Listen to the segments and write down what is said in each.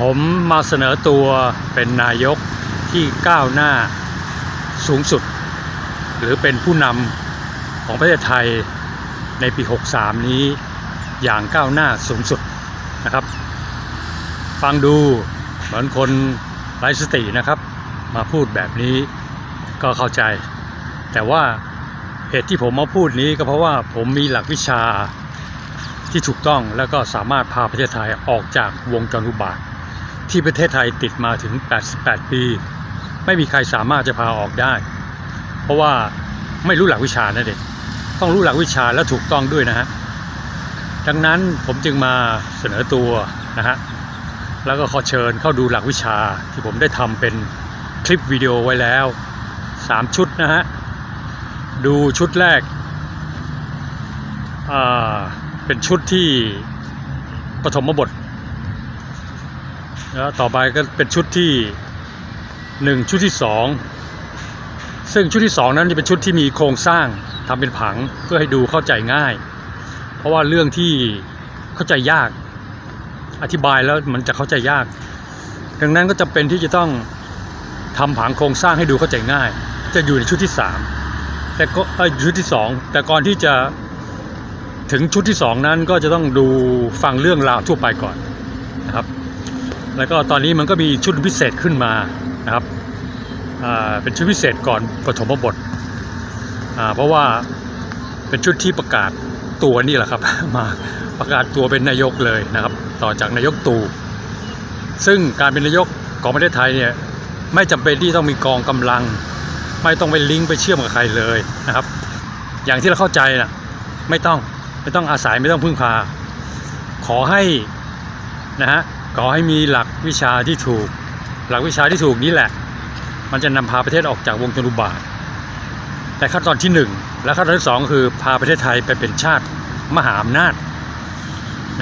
ผมมาเสนอตัวเป็นนายกที่ก้าวหน้าสูงสุด หรือเป็นผู้นำของประเทศไทยในปี 63 นี้อย่างก้าวหน้าสูงสุดนะครับ ฟังดูเหมือนคนไร้สตินะครับ มาพูดแบบนี้ก็เข้าใจ แต่ว่าเหตุที่ผมมาพูดนี้ก็เพราะว่าผมมีหลักวิชาที่ถูกต้องแล้วก็สามารถพาประเทศไทยออกจากวงจรอุบาท ที่ประเทศไทยติดมาถึง 88 ปี ไม่มีใครสามารถจะพาออกได้ เพราะว่าไม่รู้หลักวิชานั่นเองต้องรู้หลักวิชาและถูกต้องด้วยนะฮะดังนั้นผมจึงมาเสนอตัวนะฮะแล้วก็ขอเชิญเข้าดูหลักวิชาที่ผมได้ทำเป็นคลิปวิดีโอไว้แล้ว 3 ชุดนะฮะดูชุดแรกอ่าเป็นชุดที่ปฐมบท แล้วต่อไปก็เป็นชุดที่หนึ่งชุดที่สองซึ่งชุดที่สองนั้นจะเป็นชุดที่มีโครงสร้างทำเป็นผังเพื่อให้ดูเข้าใจง่าย เพราะว่าเรื่องที่เข้าใจยาก อธิบายแล้วมันจะเข้าใจยาก ดังนั้นก็จำเป็นที่จะต้องทำผังโครงสร้างให้ดูเข้าใจง่าย จะอยู่ในชุดที่สามแต่ก็ชุดที่สองแต่ก่อนที่จะถึงชุดที่สองนั้นก็จะต้องดูฟังเรื่องราวทั่วไปก่อนนะครับ แล้วก็ตอนนี้มันก็มีชุดพิเศษขึ้นมานะครับเป็นชุดพิเศษก่อนปฐมบทเพราะว่าเป็นชุดที่ประกาศตัวนี่แหละครับ มาประกาศตัวเป็นนายกเลยนะครับ ต่อจากนายกตู่ซึ่งการเป็นนายกของประเทศไทยเนี่ยไม่จำเป็นที่ต้องมีกองกำลัง ไม่ต้องไปลิงก์ไปเชื่อมกับใครเลยนะครับ อย่างที่เราเข้าใจนะไม่ต้องไม่ต้องอาศัยไม่ต้องพึ่งพา ขอให้นะฮะ ขอให้มีหลักวิชาที่ถูก หลักวิชาที่ถูกนี้แหละ มันจะนำพาประเทศออกจากวงจรุบาท แต่ขั้นตอนที่หนึ่งและขั้นตอนที่สองคือพาประเทศไทยไปเป็นชาติมหาอำนาจ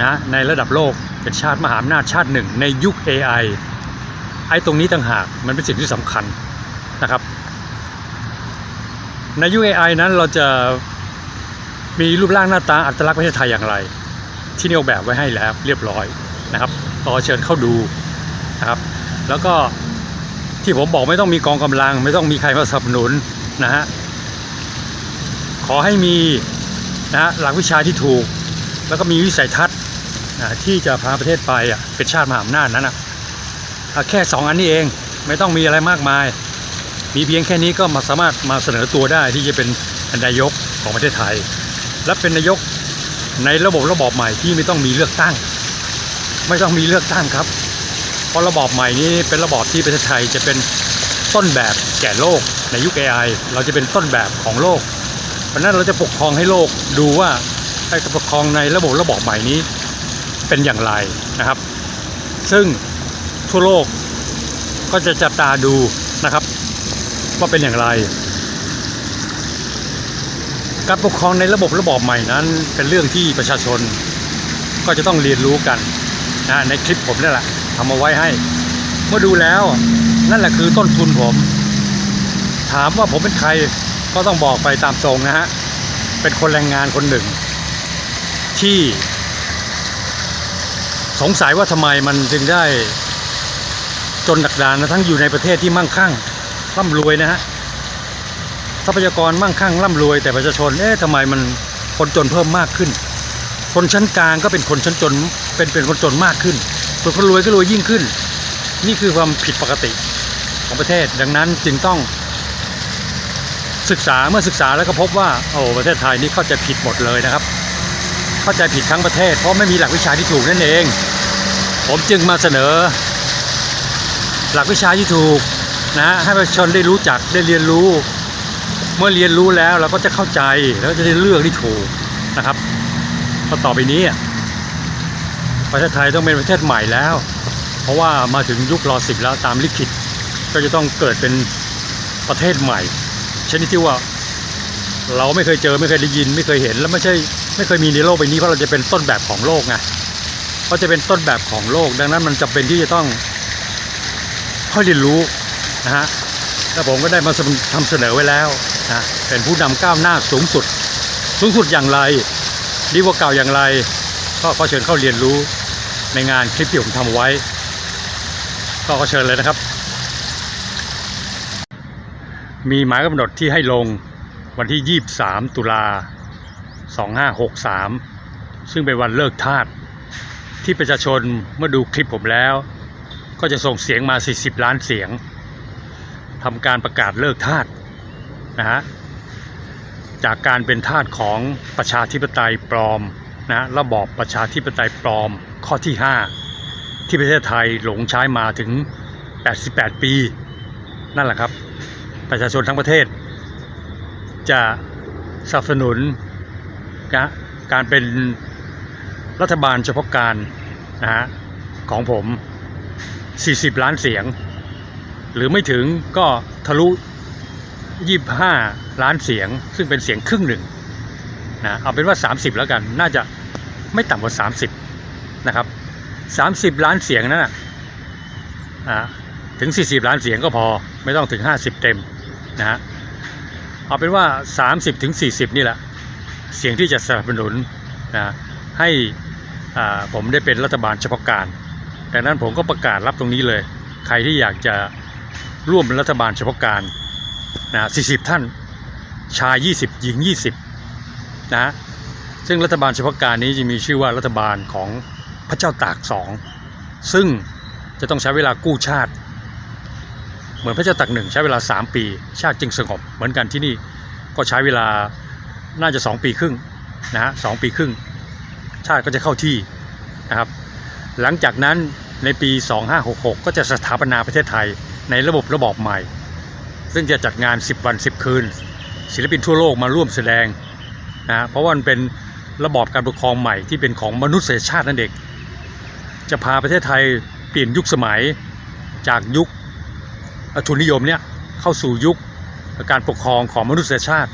นะในระดับโลกเป็นชาติมหาอำนาจชาติหนึ่ง ในยุค AI ไอ้ตรงนี้ต่างหากมันเป็นสิ่งที่สำคัญนะครับ ในยุค AI นั้นเราจะมีรูปร่างหน้าตาอัตลักษณ์ประเทศไทยอย่างไร ที่นี่ออกแบบไว้ให้แล้วเรียบร้อยนะครับ ขอเชิญเข้าดูนะครับ แล้วก็ที่ผมบอกไม่ต้องมีกองกำลัง ไม่ต้องมีใครมาสนับสนุนนะฮะขอให้มีนะฮะหลักวิชาที่ถูก แล้วก็มีวิสัยทัศน์นะที่จะพาประเทศไปอะเป็นชาติมหาอำนาจนั้นนะอะแค่สองอันนี้เองไม่ต้องมีอะไรมากมาย มีเพียงแค่นี้ก็มาสามารถมาเสนอตัวได้ที่จะเป็นนายกของประเทศไทย และเป็นนายกในระบบระบอบใหม่ที่ไม่ต้องมีเลือกตั้ง ไม่ต้องมีเลือกตั้งครับ เพราะระบอบใหม่นี้เป็นระบอบที่ประเทศไทยจะเป็นต้นแบบแก่โลกในยุค AI เราจะเป็นต้นแบบของโลก เพราะนั้นเราจะปกครองให้โลกดูว่าไอ้การปกครองในระบบระบอบใหม่นี้เป็นอย่างไรนะครับ ซึ่งทั่วโลกก็จะจับตาดูนะครับว่าเป็นอย่างไร การปกครองในระบบระบอบใหม่นั้น เป็นเรื่องที่ประชาชนก็จะต้องเรียนรู้กัน นะในคลิปผมนี่แหละทำเอาไว้ให้ เมื่อดูแล้วนั่นแหละคือต้นทุนผม ถามว่าผมเป็นใครก็ต้องบอกไปตามตรงนะฮะ เป็นคนแรงงานคนหนึ่ง ที่ สงสัยว่าทำไมมันจึงได้ จนดักดานนะทั้งอยู่ในประเทศที่มั่งคั่งร่ำรวยนะฮะทรัพยากรมั่งคั่งร่ำรวย แต่ประชาชนเอ๊ะทำไมมันคนจนเพิ่มมากขึ้น คนชั้นกลางก็เป็นคนชั้นจน เป็นเป็นคนจนมากขึ้นส่วนคนรวยก็รวยยิ่งขึ้น นี่คือความผิดปกติของประเทศ ดังนั้นจึงต้องศึกษาเมื่อศึกษาแล้วก็พบว่าโอ้ประเทศไทยนี่เข้าใจผิดหมดเลยนะครับ เข้าใจผิดทั้งประเทศ เพราะไม่มีหลักวิชาที่ถูกนั่นเอง ผมจึงมาเสนอ หลักวิชาที่ถูกนะให้ประชาชนได้รู้จักได้เรียนรู้ เมื่อเรียนรู้แล้วเราก็จะเข้าใจแล้วจะได้เลือกที่ถูกนะครับพราะต่อไปนี้ ประเทศไทยต้องเป็นประเทศใหม่แล้ว เพราะว่ามาถึงยุครอสิบแล้วตามลิขิต ก็จะต้องเกิดเป็นประเทศใหม่ ชนิดที่ว่า เราไม่เคยเจอไม่เคยได้ยิน ไม่เคยเห็น แล้วไม่ใช่ไม่เคยมีในโลกใบนี้เพราะเราจะเป็นต้นแบบของโลกไงเพราะจะเป็นต้นแบบของโลก ดังนั้นมันจำเป็นที่จะต้องค่อยเรียนรู้นะฮะแล้วผมก็ได้มาทำเสนอไว้แล้วนะเป็นผู้นำก้าวหน้าสูงสุด สูงสุดอย่างไรดีกว่าเก่าอย่างไร ก็ขอเชิญเข้าเรียนรู้ ในงานคลิปที่ผมทำไว้ ก็ขอเชิญเลยนะครับ มีหมายกำหนดที่ให้ลงวันที่ 23 ตุลา 2563 ซึ่งเป็นวันเลิกทาสที่ประชาชนเมื่อดูคลิปผมแล้ว ก็จะส่งเสียงมา 40 ล้านเสียงทำการประกาศเลิกทาสนะฮะจากการเป็นทาสของประชาธิปไตยปลอมนะระบอบประชาธิปไตยปลอม ข้อที่ 5 ที่ประเทศไทยหลงใช้มาถึง 88 ปี นั่นแหละครับ ประชาชนทั้งประเทศ จะสนับสนุนนะการเป็นรัฐบาลเฉพาะการนะฮะของผม 40 ล้านเสียง หรือไม่ถึงก็ทะลุ 25 ล้านเสียง ซึ่งเป็นเสียงครึ่งหนึ่งนะเอาเป็นว่า 30 แล้วกัน น่าจะไม่ต่ำกว่า 30 นะครับ30ล้านเสียงนั่นนะอ่าถึง40ล้านเสียงก็พอไม่ต้องถึง50เต็มนะฮะเอาเป็นว่า30ถึง40นี่แหละ เสียงที่จะสนับสนุนนะให้ผมได้เป็นรัฐบาลเฉพาะการดังนั้นผมก็ประกาศรับตรงนี้เลย ใครที่อยากจะร่วมเป็นรัฐบาลเฉพาะการนะ40ท่านชาย 20 หญิง 20 นะ ซึ่งรัฐบาลเฉพาะการนี้จะมีชื่อว่ารัฐบาลของ พระเจ้าตากสองซึ่งจะต้องใช้เวลากู้ชาติ เหมือนพระเจ้าตากหนึ่งใช้เวลา 3 ปี ชาติจึงสงบ เหมือนกันที่นี่ก็ใช้เวลาน่าจะ 2 ปีครึ่งนะฮะสองปีครึ่ง ชาติก็จะเข้าที่นะครับ หลังจากนั้นในปี 2566 ก็จะสถาปนาประเทศไทยในระบบระบอบใหม่ ซึ่งจะจัดงาน 10 วัน 10 คืน ศิลปินทั่วโลกมาร่วมแสดงนะเพราะว่ามันเป็นระบอบการปกครองใหม่ที่เป็นของมนุษยชาตินั่นเอง จะพาประเทศไทยเปลี่ยนยุคสมัยจากยุคทุนนิยมเนี่ยเข้าสู่ยุคการปกครองของมนุษยชาติ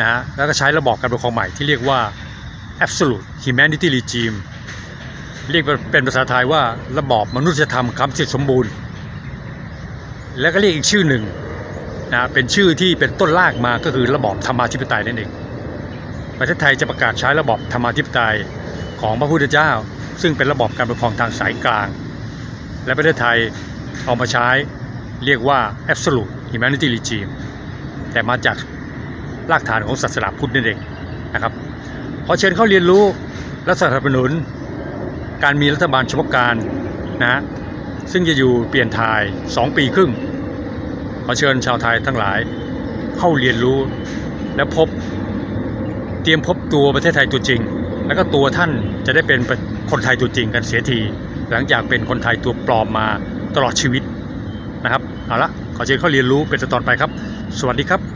นะฮะแล้วก็ใช้ระบอบการปกครองใหม่ที่เรียกว่า absolute humanity regime เรียกเป็นภาษาไทยว่าระบอบมนุษยธรรมคำสิทธิสมบูรณ์ แล้วก็เรียกอีกชื่อหนึ่งนะเป็นชื่อที่เป็นต้นรากมาก็คือระบอบธรรมาธิปไตยนั่นเอง ประเทศไทยจะประกาศใช้ระบอบธรรมาธิปไตยของพระพุทธเจ้า ซึ่งเป็นระบอบการปกครองทางสายกลาง และประเทศไทยเอามาใช้เรียกว่า absolute humanity regime แต่มาจากรากฐานของศาสนาพุทธนั่นเองนะครับขอเชิญเข้าเรียนรู้และสนับสนุน การมีรัฐบาลเฉพาะการนะฮะซึ่งจะอยู่เปลี่ยนถ่าย 2 ปีครึ่ง ขอเชิญชาวไทยทั้งหลายเข้าเรียนรู้และพบ เตรียมพบตัวประเทศไทยตัวจริง แล้วก็ตัวท่านจะได้เป็น คนไทยตัวจริงกันเสียที หลังจากเป็นคนไทยตัวปลอมมาตลอดชีวิตนะครับเอาละขอเชิญเข้าเรียนรู้เป็นตอนไปครับ สวัสดีครับ